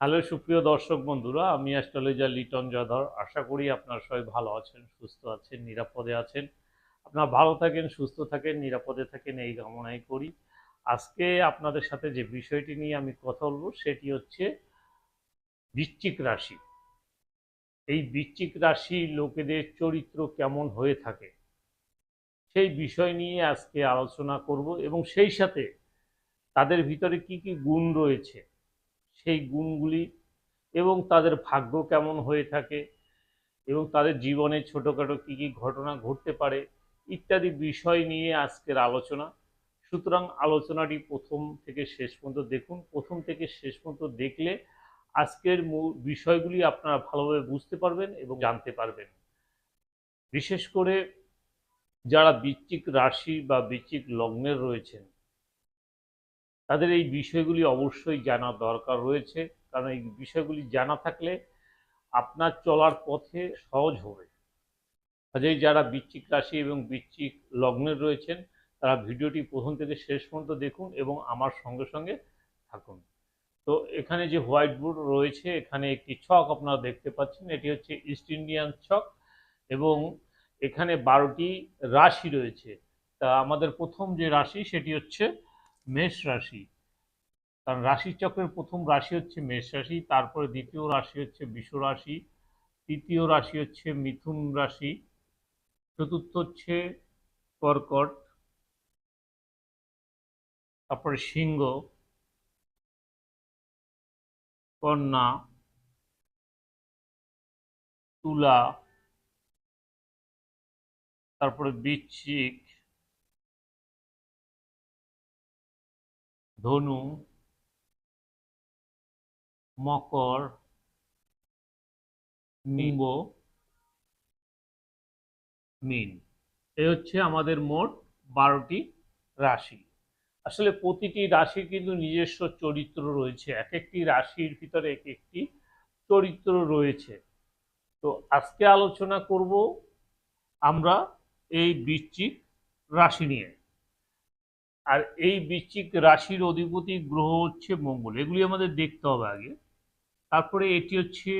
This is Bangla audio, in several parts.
হ্যালো সুপ্রিয় দর্শক বন্ধুরা, আমি অ্যাস্ট্রোলজার লিটন জয়ধর আশা করি আপনারা সবাই ভালো আছেন, সুস্থ আছেন, নিরাপদে আছেন। আপনারা ভালো থাকেন, সুস্থ থাকেন, নিরাপদে থাকেন, এই কামনাই করি। আজকে আপনাদের সাথে যে বিষয়টি নিয়ে আমি কথা বলব, সেটি হচ্ছে বৃশ্চিক রাশি। এই বৃশ্চিক রাশি লোকেদের চরিত্র কেমন হয়ে থাকে, সেই বিষয় নিয়ে আজকে আলোচনা করব এবং সেই সাথে তাদের ভিতরে কি কি গুণ রয়েছে সেই গুণগুলি এবং তাদের ভাগ্য কেমন হয়ে থাকে এবং তাদের জীবনে ছোটোখাটো কী কী ঘটনা ঘটতে পারে ইত্যাদি বিষয় নিয়ে আজকের আলোচনা। সুতরাং আলোচনাটি প্রথম থেকে শেষ পর্যন্ত দেখুন। প্রথম থেকে শেষ পর্যন্ত দেখলে আজকের বিষয়গুলি আপনারা ভালোভাবে বুঝতে পারবেন এবং জানতে পারবেন। বিশেষ করে যারা বৃশ্চিক রাশি বা বৃশ্চিক লগ্নের রয়েছেন তাদের এই বিষয়গুলি অবশ্যই জানা দরকার রয়েছে। কারণ এই বিষয়গুলি জানা থাকলে আপনার চলার পথে সহজ হবে। কাজেই যারা বৃশ্চিক রাশি এবং বৃশ্চিক লগ্নের রয়েছেন, তারা ভিডিওটি প্রথম থেকে শেষ পর্যন্ত দেখুন এবং আমার সঙ্গে সঙ্গে থাকুন। তো এখানে যে হোয়াইট বোর্ড রয়েছে, এখানে একটি ছক আপনারা দেখতে পাচ্ছেন। এটি হচ্ছে ইস্ট ইন্ডিয়ান ছক এবং এখানে বারোটি রাশি রয়েছে। তা আমাদের প্রথম যে রাশি, সেটি হচ্ছে মেষ রাশি। কারণ রাশি চক্রের প্রথম রাশি হচ্ছে মেষ রাশি, তারপরে দ্বিতীয় রাশি হচ্ছে বিষ রাশি, তৃতীয় রাশি হচ্ছে মিথুন রাশি, চতুর্থ হচ্ছে কর্কট, তারপরে সিংহ, কন্যা, তুলা, তারপরে বৃশ্চিক ধনু মকর নিম্ব মিন। এই হচ্ছে আমাদের মোট বারোটি রাশি। আসলে প্রতিটি রাশির কিন্তু নিজস্ব চরিত্র রয়েছে। এক একটি রাশির ভিতরে এক একটি চরিত্র রয়েছে। তো আজকে আলোচনা করব আমরা এই বৃশ্চিক রাশি নিয়ে। আর এই বৃশ্চিক রাশির অধিপতি গ্রহ হচ্ছে মঙ্গল। এগুলি আমাদের দেখতে হবে আগে। তারপরে এটি হচ্ছে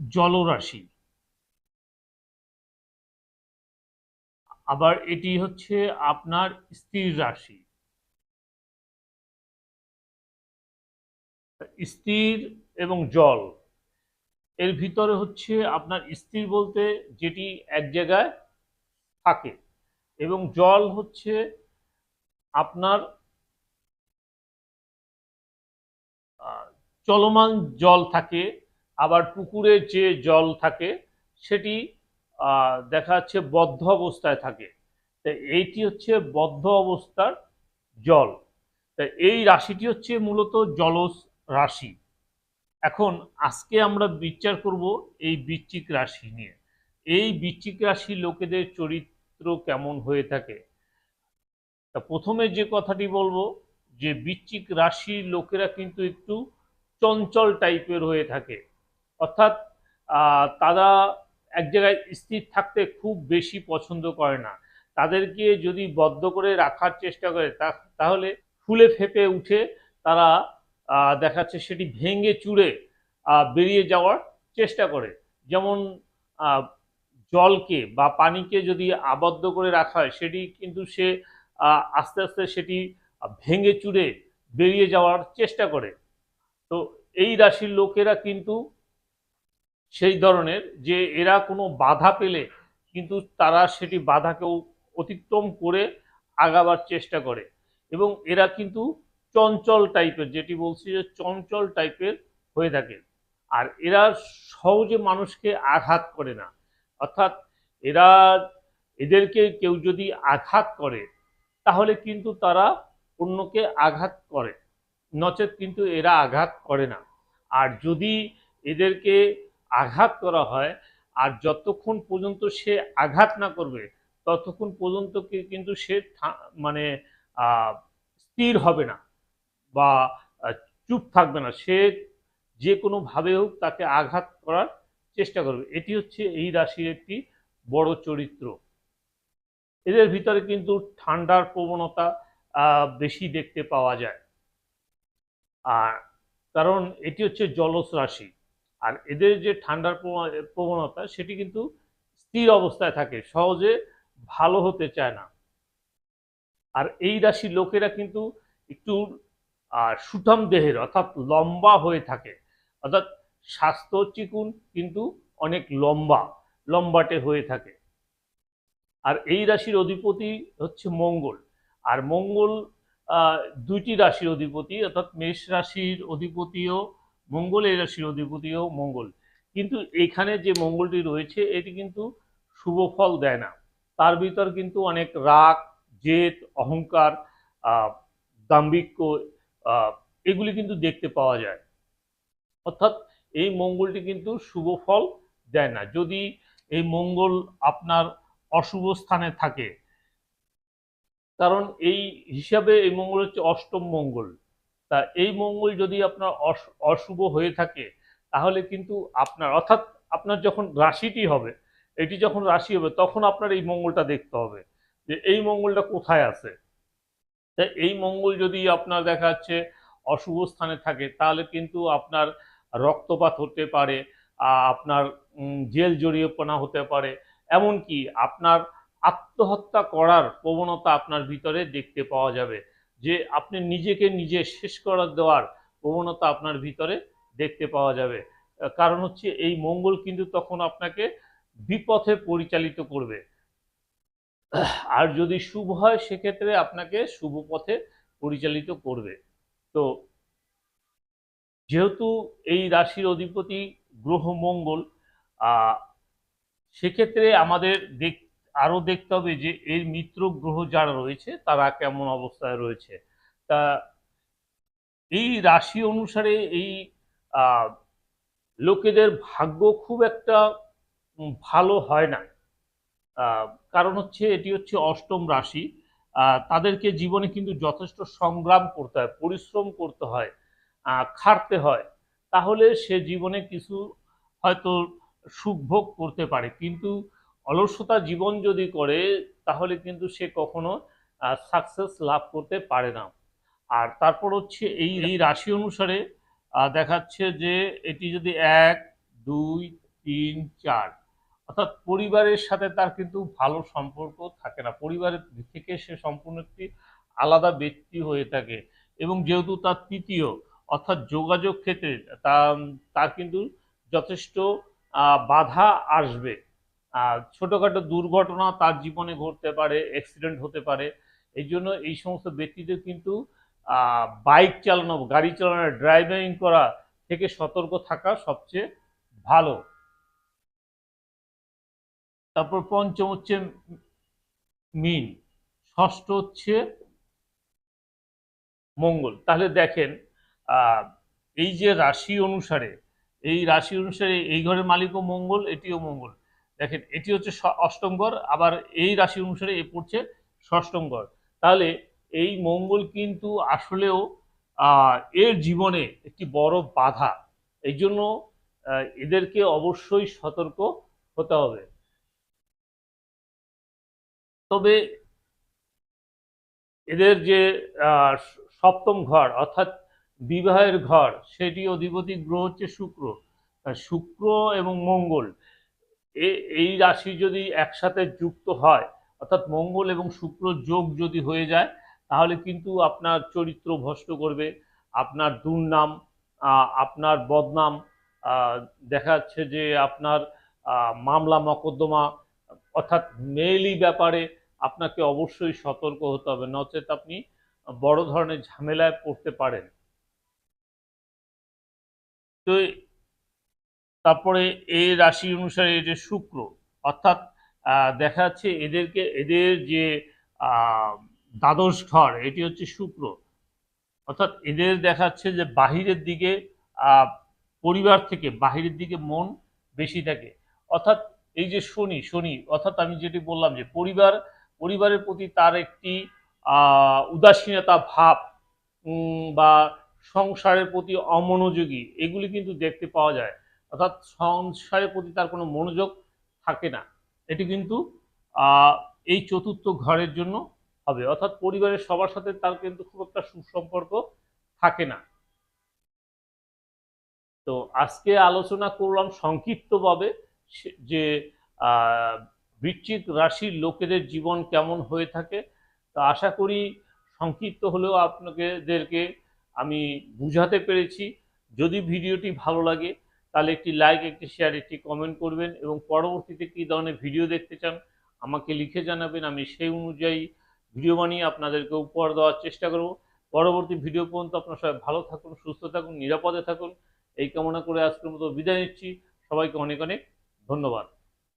জলরাশি। আবার এটি হচ্ছে আপনার স্থির রাশি। স্থির এবং জল, এর ভিতরে হচ্ছে আপনার স্থির বলতে যেটি এক জায়গায় থাকে। এবং জল হচ্ছে আপনার চলমান জল থাকে, আবার পুকুরে যে জল থাকে সেটি দেখা যাচ্ছে বদ্ধ অবস্থায় থাকে। তো এইটি হচ্ছে বদ্ধ অবস্থার জল। তা এই রাশিটি হচ্ছে মূলত জলজ রাশি। এখন আজকে আমরা বিচার করব এই বৃশ্চিক রাশি নিয়ে। এই বৃশ্চিক রাশি লোকেদের চরিত্র কেমন হয়ে থাকে? তা প্রথমে যে কথাটি বলব, যে বৃশ্চিক রাশির লোকেরা কিন্তু একটু চঞ্চল টাইপের হয়ে থাকে। অর্থাৎ তারা এক জায়গায় স্থির থাকতে খুব বেশি পছন্দ করে না। তাদেরকে যদি বদ্ধ করে রাখার চেষ্টা করে তাহলে ফুলে ফেপে উঠে তারা দেখাচ্ছে সেটি ভেঙে চুড়ে বেরিয়ে যাওয়ার চেষ্টা করে। যেমন জলকে বা পানিকে যদি আবদ্ধ করে রাখা হয়, সেটি কিন্তু সে আস্তে আস্তে সেটি ভেঙে চুড়ে বেরিয়ে যাওয়ার চেষ্টা করে। তো এই রাশির লোকেরা কিন্তু সেই ধরনের যে এরা কোনো বাধা পেলে কিন্তু তারা সেটি বাধাকেও অতিক্রম করে আগাবার চেষ্টা করে। এবং এরা কিন্তু চঞ্চল টাইপের, যেটি বলছি যে চঞ্চল টাইপের হয়ে থাকে। আর এরা সহজে মানুষকে আঘাত করে না। অর্থাৎ এরা এদেরকে কেউ যদি আঘাত করে, তাহলে কিন্তু তারা অন্যকে আঘাত করে। নচেত কিন্তু এরা আঘাত করে না। আর যদি এদেরকে আঘাত করা হয়, আর যতক্ষণ পর্যন্ত সে আঘাত না করবে, ততক্ষণ পর্যন্ত কিন্তু সে মানে স্থির হবে না বা চুপ থাকবে না। সে যে কোনোভাবে হোক তাকে আঘাত করার চেষ্টা করবে। এটি হচ্ছে এই রাশির একটি বড় চরিত্র। এদের ভিতরে কিন্তু ঠান্ডার প্রবণতা বেশি দেখতে পাওয়া যায়। আর কারণ এটি হচ্ছে জলজ রাশি। আর এদের যে ঠান্ডার প্রবণ- প্রবণতা, সেটি কিন্তু স্থির অবস্থায় থাকে, সহজে ভালো হতে চায় না। আর এই রাশির লোকেরা কিন্তু একটু সুঠাম দেহের, অর্থাৎ লম্বা হয়ে থাকে। অর্থাৎ স্বাস্থ্য চিকুন, কিন্তু অনেক লম্বা, লম্বাটে হয়ে থাকে। আর এই রাশির অধিপতি হচ্ছে মঙ্গল। আর মঙ্গল দুইটি রাশির অধিপতি, অর্থাৎ মেষ রাশির অধিপতিও মঙ্গল, এই রাশির অধিপতিও মঙ্গল। কিন্তু এখানে যে মঙ্গলটি রয়েছে, এটি কিন্তু শুভ ফল দেয় না। তার ভিতর কিন্তু অনেক রাগ, জেদ, অহংকার দাম্ভিক্য এগুলি কিন্তু দেখতে পাওয়া যায়। অর্থাৎ এই মঙ্গলটি কিন্তু শুভ ফল দেয় না। যদি এই মঙ্গল আপনার অশুভ স্থানে থাকে, কারণ এই হিসাবে এই মঙ্গল হচ্ছে অষ্টম মঙ্গল। তা এই মঙ্গল যদি আপনার অশুভ হয়ে থাকে, তাহলে কিন্তু আপনার, অর্থাৎ আপনার যখন রাশিটি হবে, এটি যখন রাশি হবে, তখন আপনার এই মঙ্গলটা দেখতে হবে যে এই মঙ্গলটা কোথায় আছে। তা এই মঙ্গল যদি আপনার দেখা যাচ্ছে অশুভ স্থানে থাকে, তাহলে কিন্তু আপনার রক্তপাত হতে পারে আপনার জেল জড়িয়েপনা হতে পারে, এমনকি আপনার আত্মহত্যা করার প্রবণতা আপনার ভিতরে দেখতে পাওয়া যাবে। যে আপনি নিজেকে নিজে শেষ করে দেওয়ার প্রবণতা আপনার ভিতরে দেখতে পাওয়া যাবে। কারণ হচ্ছে এই মঙ্গল কিন্তু তখন আপনাকে বিপথে পরিচালিত করবে। আর যদি শুভ হয়, সেক্ষেত্রে আপনাকে শুভ পথে পরিচালিত করবে। তো যেহেতু এই রাশির অধিপতি গ্রহ মঙ্গল সেক্ষেত্রে আমাদের দেখ, আরও দেখতে হবে যে এর মিত্র গ্রহ যারা রয়েছে, তারা কেমন অবস্থায় রয়েছে। তা, এই রাশি অনুসারে এই লোকেদের ভাগ্য খুব একটা ভালো হয় না। কারণ হচ্ছে এটি হচ্ছে অষ্টম রাশি। তাদেরকে জীবনে কিন্তু যথেষ্ট সংগ্রাম করতে হয়, পরিশ্রম করতে হয়। খাটতে হয়, তাহলে সে জীবনে কিছু হয়তো সুখ ভোগ করতে পারে। কিন্তু অলসতা জীবন যদি করে, তাহলে কিন্তু সে কখনো সাকসেস লাভ করতে পারে না। আর তারপর হচ্ছে এই এই রাশি অনুসারে দেখাচ্ছে যে এটি যদি এক, দুই, তিন, চার, অর্থাৎ পরিবারের সাথে তার কিন্তু ভালো সম্পর্ক থাকে না। পরিবারের থেকে সে সম্পূর্ণ একটি আলাদা ব্যক্তি হয়ে থাকে এবং যেহেতু তার তৃতীয় অর্থাৎ যোগাযোগ ক্ষেত্রে তা তার কিন্তু যথেষ্ট বাধা আসবে। আহ, ছোটখাটো দুর্ঘটনা তার জীবনে ঘটতে পারে অ্যাক্সিডেন্ট হতে পারে। এই জন্য এই সমস্ত ব্যক্তিদের কিন্তু বাইক চালানো গাড়ি চালানো ড্রাইভিং করা থেকে সতর্ক থাকা সবচেয়ে ভালো। তারপর পঞ্চম হচ্ছে মিন ষষ্ঠ হচ্ছে মঙ্গল। তাহলে দেখেন এই যে রাশি অনুসারে, এই রাশি অনুসারে এই ঘরের মালিকও মঙ্গল, এটিও মঙ্গল। দেখেন, এটি হচ্ছে অষ্টম ঘর, আবার এই রাশি অনুসারে এ পড়ছে ষষ্ঠম ঘর। তাহলে এই মঙ্গল কিন্তু আসলেও এর জীবনে একটি বড় বাধা। এই জন্য এদেরকে অবশ্যই সতর্ক হতে হবে। তবে এদের যে সপ্তম ঘর, অর্থাৎ বিবাহের ঘর সেটি অধিপতি গ্রহ হচ্ছে শুক্র। শুক্র এবং মঙ্গল এই রাশি যদি একসাথে যুক্ত হয়, অর্থাৎ মঙ্গল এবং শুক্র যোগ যদি হয়ে যায়, তাহলে কিন্তু আপনার চরিত্র ভ্রষ্ট করবে, আপনার দুর্নাম আপনার বদনাম দেখা যাচ্ছে যে আপনার মামলা মকদ্দমা, অর্থাৎ মেইলি ব্যাপারে আপনাকে অবশ্যই সতর্ক হতে হবে। নচেত আপনি বড় ধরনের ঝামেলায় পড়তে পারেন। তো তারপরে এই রাশি অনুসারে যে শুক্র, অর্থাৎ দেখা যাচ্ছে এদেরকে, এদের যে দ্বাদশ ঘর, এটি হচ্ছে শুক্র। অর্থাৎ এদের দেখাচ্ছে যে বাহিরের দিকে পরিবার থেকে, বাহিরের দিকে মন বেশি থাকে। অর্থাৎ এই যে শনি শনি, অর্থাৎ আমি যেটি বললাম যে পরিবার, পরিবারের প্রতি তার একটি উদাসীনতা ভাব বা সংসারের প্রতি অমনোযোগী, এগুলি কিন্তু দেখতে পাওয়া যায়। অর্থাৎ সংসারের প্রতি তার কোনো মনোযোগ থাকে না। এটি কিন্তু এই চতুর্থ ঘরের জন্য হবে। অর্থাৎ পরিবারের সবার সাথে তার কিন্তু খুব একটা সুসম্পর্ক থাকে না। তো আজকে আলোচনা করলাম সংক্ষিপ্তভাবে যে বৃশ্চিক রাশির লোকেদের জীবন কেমন হয়ে থাকে। তো আশা করি সংক্ষিপ্ত হলেও আপনাদেরকে আমি বুঝাতে পেরেছি। যদি ভিডিওটি ভালো লাগে, তাহলে একটি লাইক একটি শেয়ার একটি কমেন্ট করবেন এবং পরবর্তীতে কী ধরনের ভিডিও দেখতে চান আমাকে লিখে জানাবেন। আমি সেই অনুযায়ী ভিডিও বানিয়ে আপনাদেরকে উপহার দেওয়ার চেষ্টা করব। পরবর্তী ভিডিও পর্যন্ত আপনারা সবাই ভালো থাকুন, সুস্থ থাকুন, নিরাপদে থাকুন। এই কামনা করে আজকের মতো বিদায় নিচ্ছি। সবাইকে অনেক অনেক ধন্যবাদ।